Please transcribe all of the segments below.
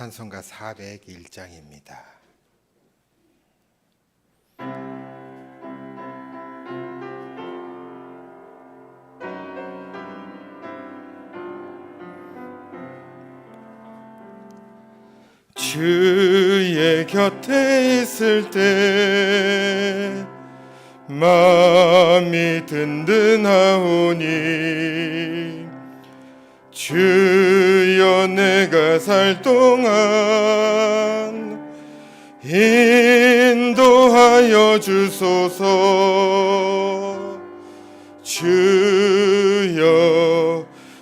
찬송가 401장입니다. 주의 곁에 있을 때 마음이 든든하오니 주여 내가 살 동안 인도하여 주소서. 주여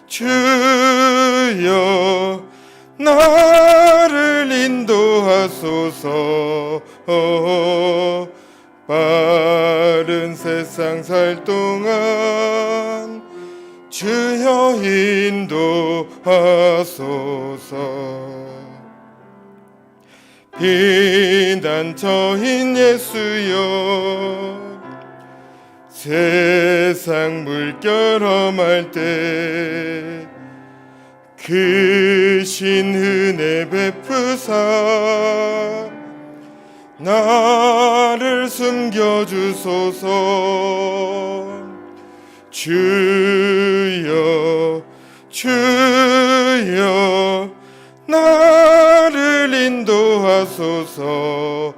주여 나를 인도하소서. 빠른 세상 살 동안 주여 인도하소서. 비단처인 예수여 세상 물결 험할 때 크신 은혜 베푸사 나를 숨겨주소서. 주 하소서.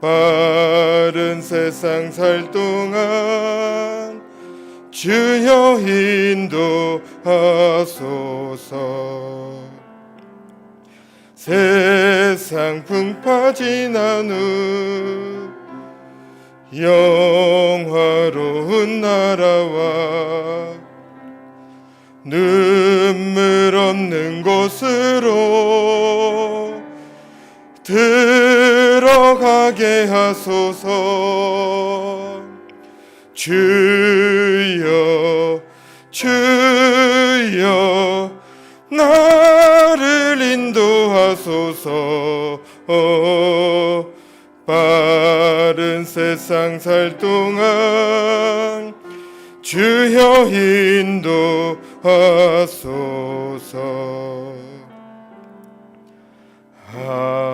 빠른 세상 살 동안 주여 인도하소서. 세상 풍파 지난 후 영화로운 나라와 눈물 없는 곳으로 들어가게 하소서. 주여 주여 나를 인도하소서. 빠른 세상 살 동안 주여 인도하소서. 아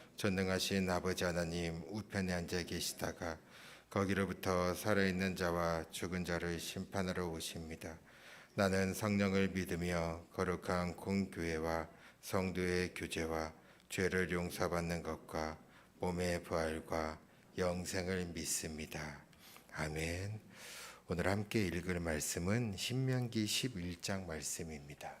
전능하신 아버지 하나님 우편에 앉아 계시다가 거기로부터 살아있는 자와 죽은 자를 심판하러 오십니다. 나는 성령을 믿으며 거룩한 공교회와 성도의 교제와 죄를 용서받는 것과 몸의 부활과 영생을 믿습니다. 아멘. 오늘 함께 읽을 말씀은 신명기 11장 말씀입니다.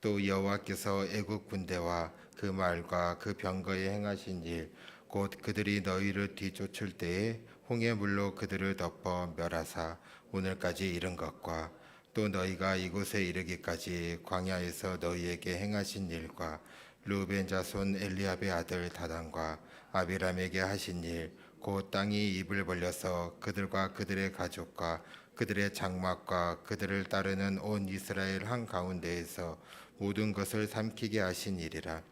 또 여호와께서 애굽 군대와 그 말과 그 병거에 행하신 일 곧 그들이 너희를 뒤쫓을 때에 홍해 물로 그들을 덮어 멸하사 오늘까지 이른 것과 또 너희가 이곳에 이르기까지 광야에서 너희에게 행하신 일과 루벤 자손 엘리압의 아들 다단과 아비람에게 하신 일 곧 땅이 입을 벌려서 그들과 그들의 가족과 그들의 장막과 그들을 따르는 온 이스라엘 한 가운데에서 모든 것을 삼키게 하신 일이라.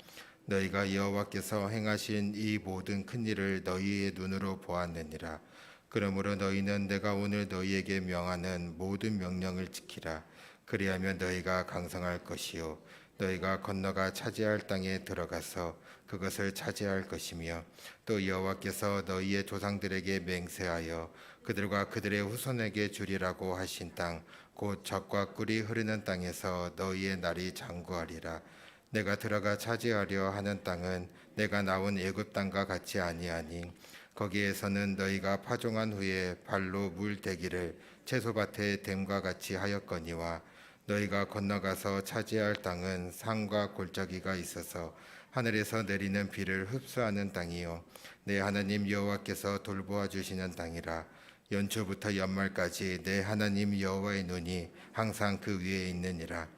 너희가 여호와께서 행하신 이 모든 큰 일을 너희의 눈으로 보았느니라. 그러므로 너희는 내가 오늘 너희에게 명하는 모든 명령을 지키라. 그리하면 너희가 강성할 것이요. 너희가 건너가 차지할 땅에 들어가서 그것을 차지할 것이며 또 여호와께서 너희의 조상들에게 맹세하여 그들과 그들의 후손에게 주리라고 하신 땅 곧 젖과 꿀이 흐르는 땅에서 너희의 날이 장구하리라. 내가 들어가 차지하려 하는 땅은 내가 나온 애굽 땅과 같이 아니하니 거기에서는 너희가 파종한 후에 발로 물 대기를 채소밭에 댐과 같이 하였거니와 너희가 건너가서 차지할 땅은 산과 골짜기가 있어서 하늘에서 내리는 비를 흡수하는 땅이요. 내 하나님 여호와께서 돌보아 주시는 땅이라 연초부터 연말까지 내 하나님 여호와의 눈이 항상 그 위에 있느니라.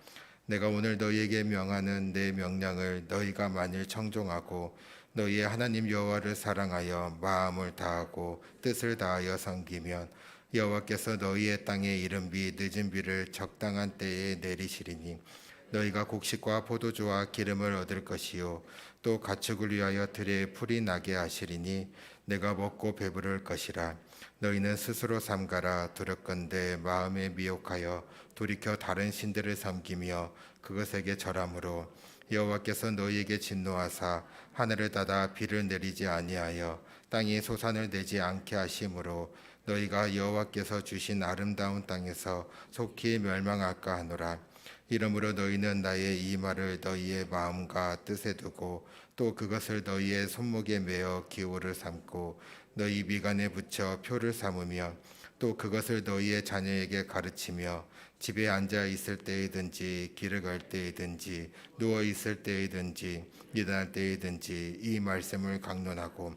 내가 오늘 너희에게 명하는 내 명령을 너희가 만일 청종하고 너희의 하나님 여호와를 사랑하여 마음을 다하고 뜻을 다하여 섬기면 여호와께서 너희의 땅에 이른 비 늦은 비를 적당한 때에 내리시리니 너희가 곡식과 포도주와 기름을 얻을 것이요 또 가축을 위하여 들에 풀이 나게 하시리니 내가 먹고 배부를 것이라 너희는 스스로 삼가라. 두렵건대 마음에 미혹하여 돌이켜 다른 신들을 섬기며 그것에게 절함으로 여호와께서 너희에게 진노하사 하늘을 닫아 비를 내리지 아니하여 땅이 소산을 내지 않게 하심으로 너희가 여호와께서 주신 아름다운 땅에서 속히 멸망할까 하노라. 이러므로 너희는 나의 이 말을 너희의 마음과 뜻에 두고 또 그것을 너희의 손목에 매어 기호를 삼고 너희 미간에 붙여 표를 삼으며 또 그것을 너희의 자녀에게 가르치며 집에 앉아 있을 때이든지 길을 갈 때이든지 누워 있을 때이든지 일어날 때이든지 이 말씀을 강론하고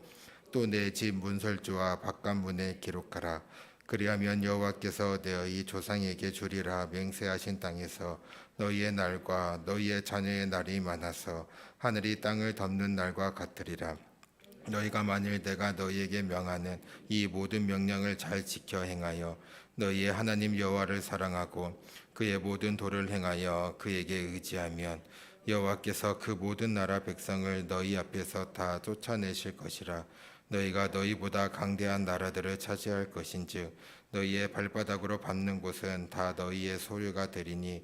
또 내 집 문설주와 바깥문에 기록하라. 그리하면 여호와께서 너희 조상에게 주리라. 맹세하신 땅에서 너희의 날과 너희의 자녀의 날이 많아서 하늘이 땅을 덮는 날과 같으리라. 너희가 만일 내가 너희에게 명하는 이 모든 명령을 잘 지켜 행하여 너희의 하나님 여호와를 사랑하고 그의 모든 도를 행하여 그에게 의지하면 여호와께서 그 모든 나라 백성을 너희 앞에서 다 쫓아내실 것이라. 너희가 너희보다 강대한 나라들을 차지할 것인즉 너희의 발바닥으로 밟는 곳은 다 너희의 소유가 되리니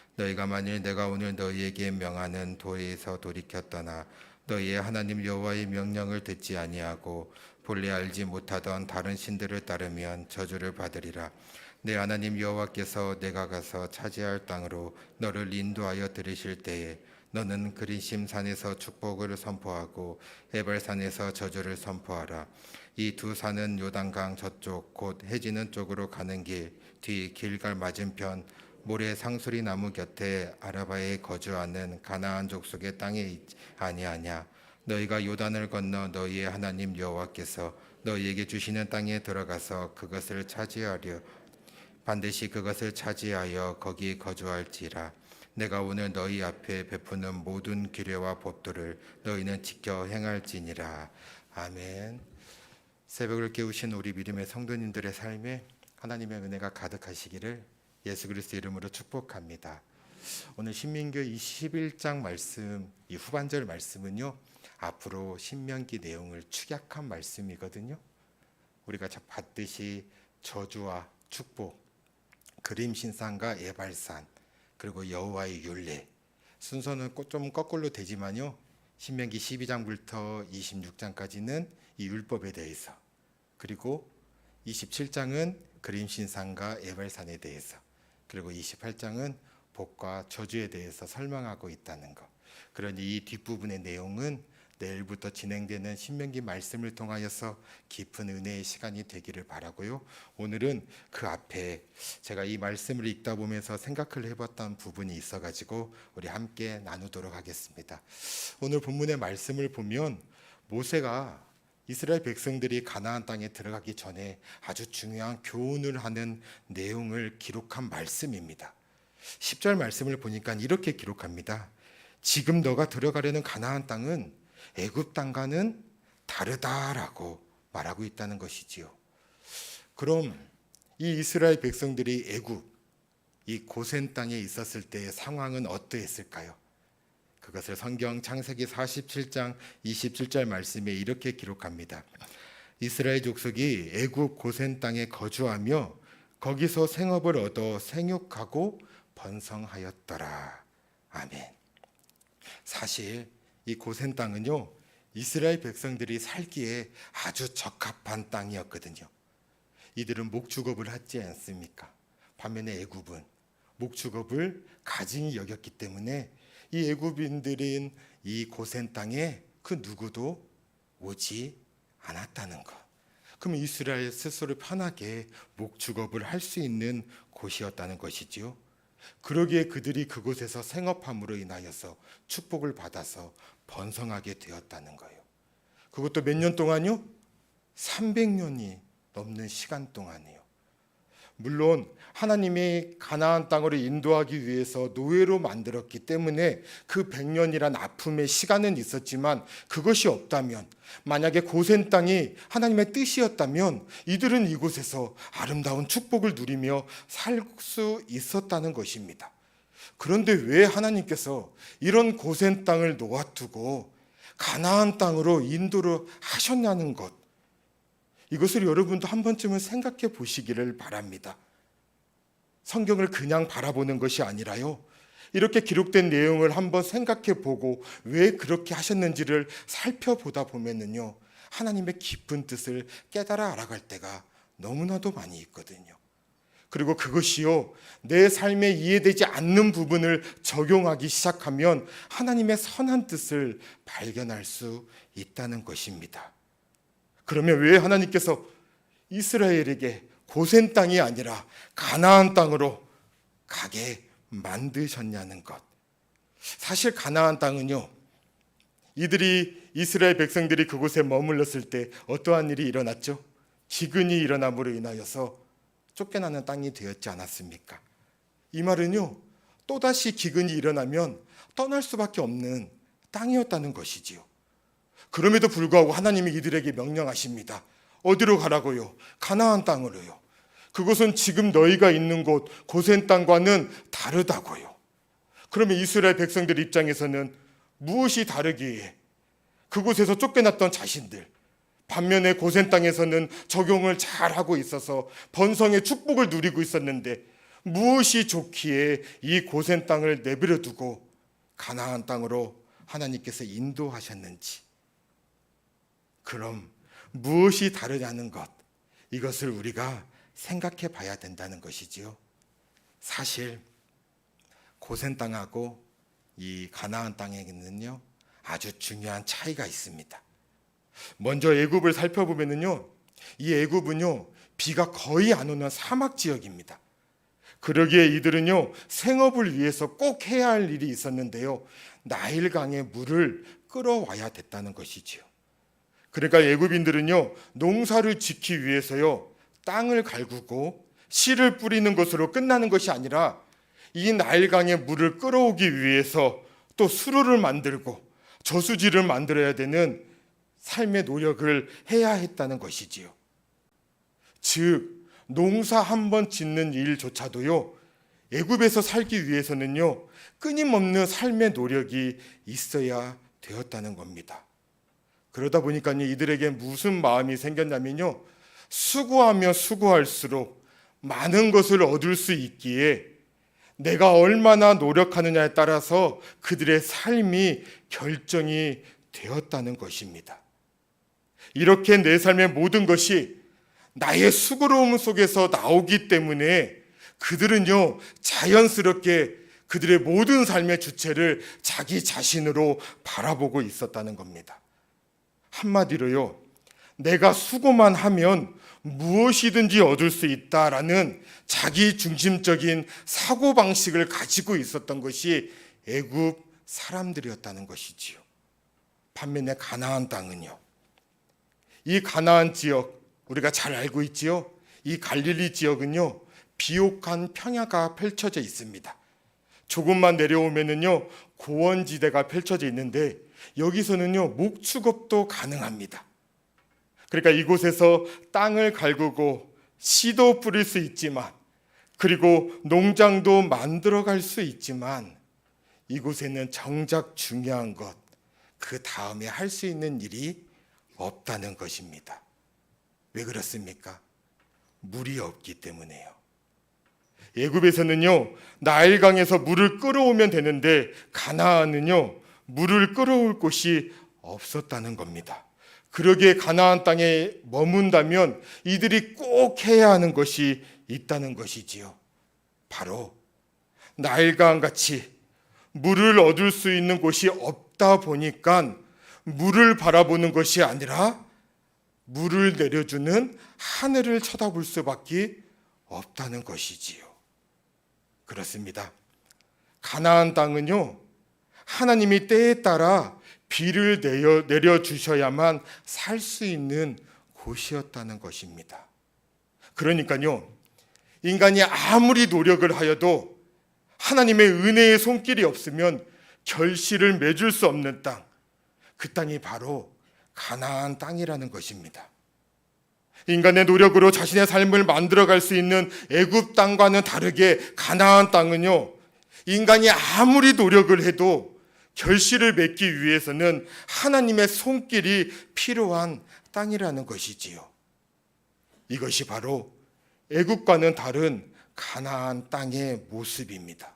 너희가 만일 내가 오늘 너희에게 명하는 도에서 돌이켜 떠나 너희의 하나님 여호와의 명령을 듣지 아니하고 본래 알지 못하던 다른 신들을 따르면 저주를 받으리라. 내 하나님 여호와께서 내가 가서 차지할 땅으로 너를 인도하여 들으실 때에 너는 그리심 산에서 축복을 선포하고 에발산에서 저주를 선포하라. 이 두 산은 요단강 저쪽 곧 해지는 쪽으로 가는 길 뒤 길갈 맞은편 모래 상수리 나무 곁에 아라바에 거주하는 가나안 족속의 땅에 있지 아니하냐. 너희가 요단을 건너 너희의 하나님 여호와께서 너희에게 주시는 땅에 들어가서 그것을 차지하려 반드시 그것을 차지하여 거기 거주할지라. 내가 오늘 너희 앞에 베푸는 모든 규례와 법도를 너희는 지켜 행할지니라. 아멘. 새벽을 깨우신 우리 믿음의 성도님들의 삶에 하나님의 은혜가 가득하시기를 예수 그리스도 이름으로 축복합니다. 오늘 신명기 21장 말씀 이 후반절 말씀은요. 앞으로 신명기 내용을 축약한 말씀이거든요. 우리가 봤듯이 저주와 축복, 그림 신상과 예발산, 그리고 여호와의 율례 순서는 꼭좀 거꾸로 되지만요. 신명기 12장부터 26장까지는 이 율법에 대해서 그리고 27장은 그림 신상과 예발산에 대해서 그리고 28장은 복과 저주에 대해서 설명하고 있다는 것. 그러니 이 뒷부분의 내용은 내일부터 진행되는 신명기 말씀을 통하여서 깊은 은혜의 시간이 되기를 바라고요. 오늘은 그 앞에 제가 이 말씀을 읽다 보면서 생각을 해봤던 부분이 있어가지고 우리 함께 나누도록 하겠습니다. 오늘 본문의 말씀을 보면 모세가 이스라엘 백성들이 가나안 땅에 들어가기 전에 아주 중요한 교훈을 하는 내용을 기록한 말씀입니다. 10절 말씀을 보니까 이렇게 기록합니다. 지금 너가 들어가려는 가나안 땅은 애굽 땅과는 다르다라고 말하고 있다는 것이지요. 그럼 이 이스라엘 백성들이 애굽 이 고센 땅에 있었을 때의 상황은 어떠했을까요? 그것을 성경 창세기 47장 27절 말씀에 이렇게 기록합니다. 이스라엘 족속이 애굽 고센 땅에 거주하며 거기서 생업을 얻어 생육하고 번성하였더라. 아멘. 사실 이 고센 땅은요 이스라엘 백성들이 살기에 아주 적합한 땅이었거든요. 이들은 목축업을 하지 않습니까? 반면에 애굽은 목축업을 가증히 여겼기 때문에 이 애굽인들인 이 고센 땅에 그 누구도 오지 않았다는 것. 그럼 이스라엘 스스로 편하게 목축업을 할 수 있는 곳이었다는 것이지요. 그러기에 그들이 그곳에서 생업함으로 인하여서 축복을 받아서 번성하게 되었다는 거예요. 그것도 몇 년 동안요? 300년이 넘는 시간 동안이요. 물론 하나님이 가나안 땅으로 인도하기 위해서 노예로 만들었기 때문에 그 100년이란 아픔의 시간은 있었지만 그것이 없다면 만약에 고센 땅이 하나님의 뜻이었다면 이들은 이곳에서 아름다운 축복을 누리며 살 수 있었다는 것입니다. 그런데 왜 하나님께서 이런 고센 땅을 놓아두고 가나안 땅으로 인도를 하셨냐는 것 이것을 여러분도 한 번쯤은 생각해 보시기를 바랍니다. 성경을 그냥 바라보는 것이 아니라요. 이렇게 기록된 내용을 한번 생각해 보고 왜 그렇게 하셨는지를 살펴보다 보면은요. 하나님의 깊은 뜻을 깨달아 알아갈 때가 너무나도 많이 있거든요. 그리고 그것이요. 내 삶에 이해되지 않는 부분을 적용하기 시작하면 하나님의 선한 뜻을 발견할 수 있다는 것입니다. 그러면 왜 하나님께서 이스라엘에게 고센 땅이 아니라 가나안 땅으로 가게 만드셨냐는 것. 사실 가나안 땅은요. 이들이 이스라엘 백성들이 그곳에 머물렀을 때 어떠한 일이 일어났죠? 기근이 일어남으로 인하여서 쫓겨나는 땅이 되었지 않았습니까? 이 말은요. 또다시 기근이 일어나면 떠날 수밖에 없는 땅이었다는 것이지요. 그럼에도 불구하고 하나님이 이들에게 명령하십니다. 어디로 가라고요? 가나안 땅으로요. 그곳은 지금 너희가 있는 곳 고센 땅과는 다르다고요. 그러면 이스라엘 백성들 입장에서는 무엇이 다르기에 그곳에서 쫓겨났던 자신들 반면에 고센 땅에서는 적용을 잘 하고 있어서 번성의 축복을 누리고 있었는데 무엇이 좋기에 이 고센 땅을 내버려 두고 가나안 땅으로 하나님께서 인도하셨는지 그럼 무엇이 다르냐는 것 이것을 우리가 생각해 봐야 된다는 것이지요. 사실 고센 땅하고 이 가나안 땅에는요 아주 중요한 차이가 있습니다. 먼저 애굽을 살펴보면은요 이 애굽은요 비가 거의 안 오는 사막 지역입니다. 그러기에 이들은요 생업을 위해서 꼭 해야 할 일이 있었는데요 나일강의 물을 끌어와야 됐다는 것이지요. 그러니까 애굽인들은요 농사를 짓기 위해서요 땅을 갈구고 씨를 뿌리는 것으로 끝나는 것이 아니라 이 나일강의 물을 끌어오기 위해서 또 수로를 만들고 저수지를 만들어야 되는 삶의 노력을 해야 했다는 것이지요. 즉 농사 한 번 짓는 일조차도요 애굽에서 살기 위해서는요 끊임없는 삶의 노력이 있어야 되었다는 겁니다. 그러다 보니까 이들에게 무슨 마음이 생겼냐면요. 수고하며 수고할수록 많은 것을 얻을 수 있기에 내가 얼마나 노력하느냐에 따라서 그들의 삶이 결정이 되었다는 것입니다. 이렇게 내 삶의 모든 것이 나의 수고로움 속에서 나오기 때문에 그들은요, 자연스럽게 그들의 모든 삶의 주체를 자기 자신으로 바라보고 있었다는 겁니다. 한마디로요, 내가 수고만 하면 무엇이든지 얻을 수 있다라는 자기 중심적인 사고 방식을 가지고 있었던 것이 애굽 사람들이었다는 것이지요. 반면에 가나안 땅은요. 이 가나안 지역 우리가 잘 알고 있지요. 이 갈릴리 지역은요. 비옥한 평야가 펼쳐져 있습니다. 조금만 내려오면은요. 고원지대가 펼쳐져 있는데 여기서는요, 목축업도 가능합니다. 그러니까 이곳에서 땅을 갈구고 씨도 뿌릴 수 있지만, 그리고 농장도 만들어 갈 수 있지만, 이곳에는 정작 중요한 것, 그 다음에 할 수 있는 일이 없다는 것입니다. 왜 그렇습니까? 물이 없기 때문에요. 애굽에서는요 나일강에서 물을 끌어오면 되는데 가나안은요 물을 끌어올 곳이 없었다는 겁니다. 그러기에 가나안 땅에 머문다면 이들이 꼭 해야 하는 것이 있다는 것이지요. 바로 나일강 같이 물을 얻을 수 있는 곳이 없다 보니까 물을 바라보는 것이 아니라 물을 내려주는 하늘을 쳐다볼 수밖에 없다는 것이지요. 그렇습니다. 가나안 땅은요, 하나님이 때에 따라 비를 내려, 내려주셔야만 살 수 있는 곳이었다는 것입니다. 그러니까요, 인간이 아무리 노력을 하여도 하나님의 은혜의 손길이 없으면 결실을 맺을 수 없는 땅, 그 땅이 바로 가나안 땅이라는 것입니다. 인간의 노력으로 자신의 삶을 만들어갈 수 있는 애굽 땅과는 다르게 가나안 땅은요 인간이 아무리 노력을 해도 결실을 맺기 위해서는 하나님의 손길이 필요한 땅이라는 것이지요. 이것이 바로 애굽과는 다른 가나안 땅의 모습입니다.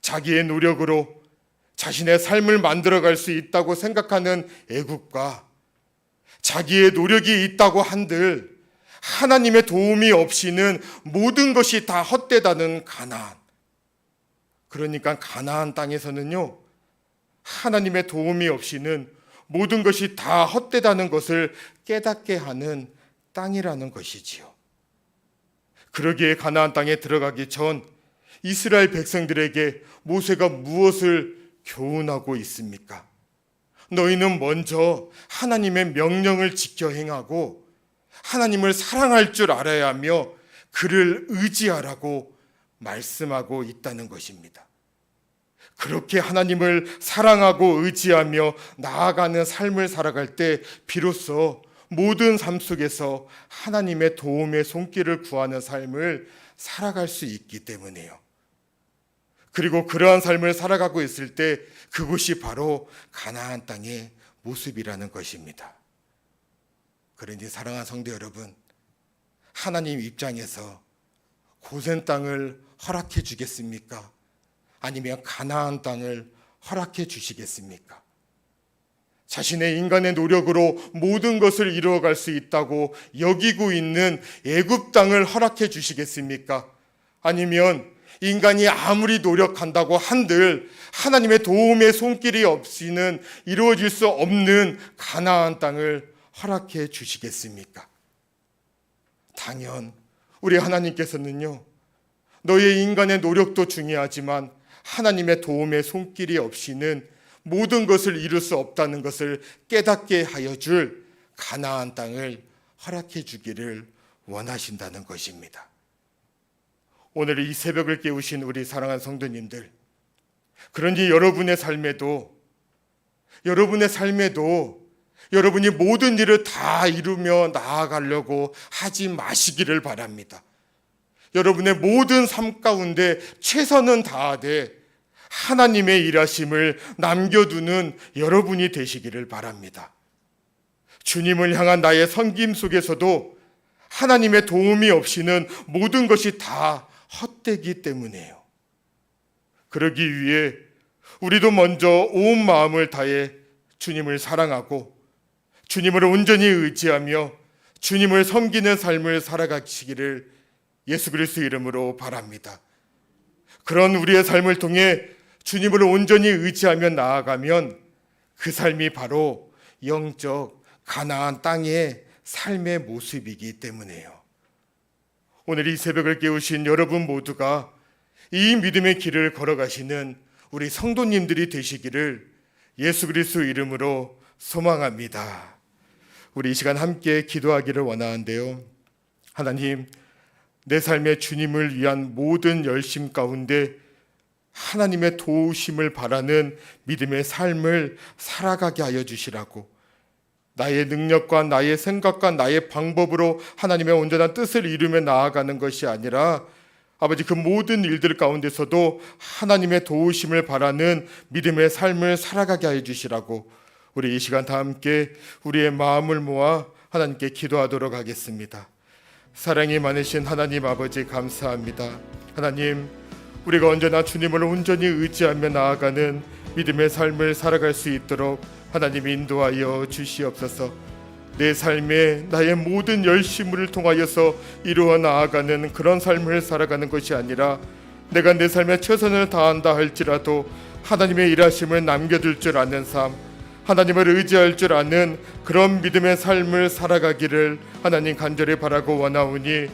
자기의 노력으로 자신의 삶을 만들어갈 수 있다고 생각하는 애굽과 자기의 노력이 있다고 한들 하나님의 도움이 없이는 모든 것이 다 헛되다는 가나안. 그러니까 가나안 땅에서는요. 하나님의 도움이 없이는 모든 것이 다 헛되다는 것을 깨닫게 하는 땅이라는 것이지요. 그러기에 가나안 땅에 들어가기 전 이스라엘 백성들에게 모세가 무엇을 교훈하고 있습니까? 너희는 먼저 하나님의 명령을 지켜 행하고 하나님을 사랑할 줄 알아야 하며 그를 의지하라고 말씀하고 있다는 것입니다. 그렇게 하나님을 사랑하고 의지하며 나아가는 삶을 살아갈 때 비로소 모든 삶 속에서 하나님의 도움의 손길을 구하는 삶을 살아갈 수 있기 때문에요. 그리고 그러한 삶을 살아가고 있을 때 그곳이 바로 가나안 땅의 모습이라는 것입니다. 그러니 사랑하는 성도 여러분, 하나님 입장에서 고센 땅을 허락해 주겠습니까? 아니면 가나안 땅을 허락해 주시겠습니까? 자신의 인간의 노력으로 모든 것을 이루어갈 수 있다고 여기고 있는 애굽 땅을 허락해 주시겠습니까? 아니면 인간이 아무리 노력한다고 한들 하나님의 도움의 손길이 없이는 이루어질 수 없는 가나안 땅을 허락해 주시겠습니까? 당연 우리 하나님께서는요. 너의 인간의 노력도 중요하지만 하나님의 도움의 손길이 없이는 모든 것을 이룰 수 없다는 것을 깨닫게 하여 줄 가나안 땅을 허락해 주기를 원하신다는 것입니다. 오늘 이 새벽을 깨우신 우리 사랑하는 성도님들, 그런지 여러분의 삶에도, 여러분의 삶에도 여러분이 모든 일을 다 이루며 나아가려고 하지 마시기를 바랍니다. 여러분의 모든 삶 가운데 최선은 다하되 하나님의 일하심을 남겨두는 여러분이 되시기를 바랍니다. 주님을 향한 나의 섬김 속에서도 하나님의 도움이 없이는 모든 것이 다 헛되기 때문에요. 그러기 위해 우리도 먼저 온 마음을 다해 주님을 사랑하고 주님을 온전히 의지하며 주님을 섬기는 삶을 살아가시기를 예수 그리스도 이름으로 바랍니다. 그런 우리의 삶을 통해 주님을 온전히 의지하며 나아가면 그 삶이 바로 영적 가나안 땅의 삶의 모습이기 때문에요. 오늘 이 새벽을 깨우신 여러분 모두가 이 믿음의 길을 걸어가시는 우리 성도님들이 되시기를 예수 그리스도 이름으로 소망합니다. 우리 이 시간 함께 기도하기를 원하는데요. 하나님, 내 삶의 주님을 위한 모든 열심 가운데 하나님의 도우심을 바라는 믿음의 삶을 살아가게 하여 주시라고 나의 능력과 나의 생각과 나의 방법으로 하나님의 온전한 뜻을 이루며 나아가는 것이 아니라 아버지 그 모든 일들 가운데서도 하나님의 도우심을 바라는 믿음의 삶을 살아가게 하여 주시라고 우리 이 시간 다 함께 우리의 마음을 모아 하나님께 기도하도록 하겠습니다. 사랑이 많으신 하나님 아버지 감사합니다. 하나님 우리가 언제나 주님을 온전히 의지하며 나아가는 믿음의 삶을 살아갈 수 있도록 하나님 인도하여 주시옵소서. 내 삶에 나의 모든 열심을 통하여서 이루어 나아가는 그런 삶을 살아가는 것이 아니라 내가 내 삶에 최선을 다한다 할지라도 하나님의 일하심을 남겨둘 줄 아는 삶, 하나님을 의지할 줄 아는 그런 믿음의 삶을 살아가기를 하나님 간절히 바라고 원하오니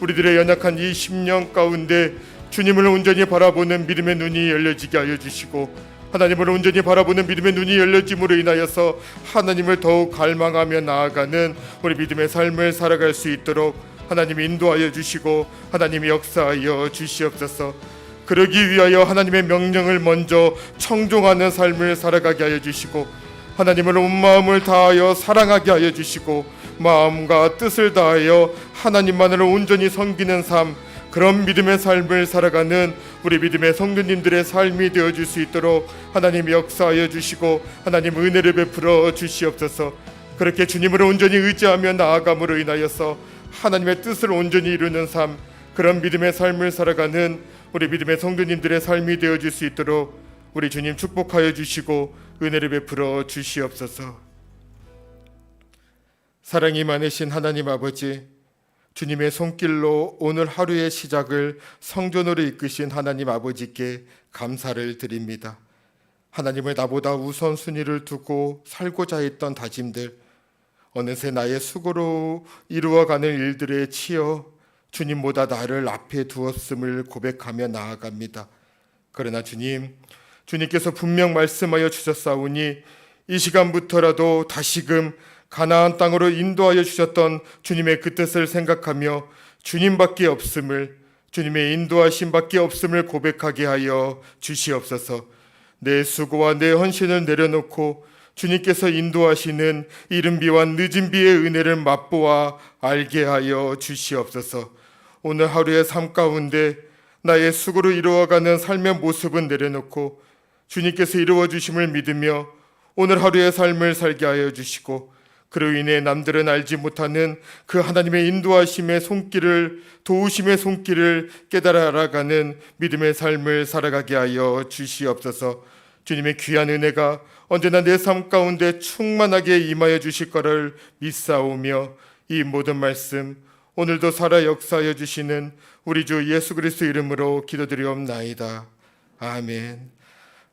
우리들의 연약한 이 10년 가운데 주님을 온전히 바라보는 믿음의 눈이 열려지게 하여 주시고 하나님을 온전히 바라보는 믿음의 눈이 열려짐으로 인하여서 하나님을 더욱 갈망하며 나아가는 우리 믿음의 삶을 살아갈 수 있도록 하나님 인도하여 주시고 하나님이 역사하여 주시옵소서. 그러기 위하여 하나님의 명령을 먼저 청종하는 삶을 살아가게 하여 주시고 하나님을 온 마음을 다하여 사랑하게 하여 주시고 마음과 뜻을 다하여 하나님만을 온전히 섬기는 삶 그런 믿음의 삶을 살아가는 우리 믿음의 성도님들의 삶이 되어 줄 수 있도록 하나님 역사하여 주시고 하나님 은혜를 베풀어 주시옵소서. 그렇게 주님을 온전히 의지하며 나아감으로 인하여서 하나님의 뜻을 온전히 이루는 삶 그런 믿음의 삶을 살아가는 우리 믿음의 성도님들의 삶이 되어 줄 수 있도록 우리 주님 축복하여 주시고 은혜를 베풀어 주시옵소서. 사랑이 많으신 하나님 아버지 주님의 손길로 오늘 하루의 시작을 성전으로 이끄신 하나님 아버지께 감사를 드립니다. 하나님을 나보다 우선순위를 두고 살고자 했던 다짐들 어느새 나의 수고로 이루어가는 일들에 치여 주님보다 나를 앞에 두었음을 고백하며 나아갑니다. 그러나 주님, 주님께서 분명 말씀하여 주셨사오니 이 시간부터라도 다시금 가나안 땅으로 인도하여 주셨던 주님의 그 뜻을 생각하며 주님밖에 없음을 주님의 인도하심밖에 없음을 고백하게 하여 주시옵소서. 내 수고와 내 헌신을 내려놓고 주님께서 인도하시는 이른 비와 늦은 비의 은혜를 맛보아 알게 하여 주시옵소서. 오늘 하루의 삶 가운데 나의 수고로 이루어가는 삶의 모습은 내려놓고 주님께서 이루어 주심을 믿으며 오늘 하루의 삶을 살게 하여 주시고 그로 인해 남들은 알지 못하는 그 하나님의 인도하심의 손길을 도우심의 손길을 깨달아 알아가는 믿음의 삶을 살아가게 하여 주시옵소서. 주님의 귀한 은혜가 언제나 내 삶 가운데 충만하게 임하여 주실 것을 믿사오며 이 모든 말씀 오늘도 살아 역사하여 주시는 우리 주 예수 그리스도 이름으로 기도드리옵나이다. 아멘.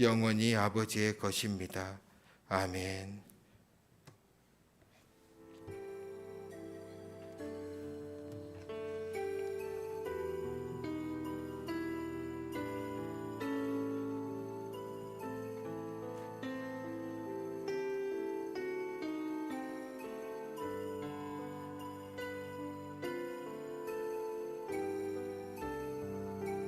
영원히 아버지의 것입니다. 아멘.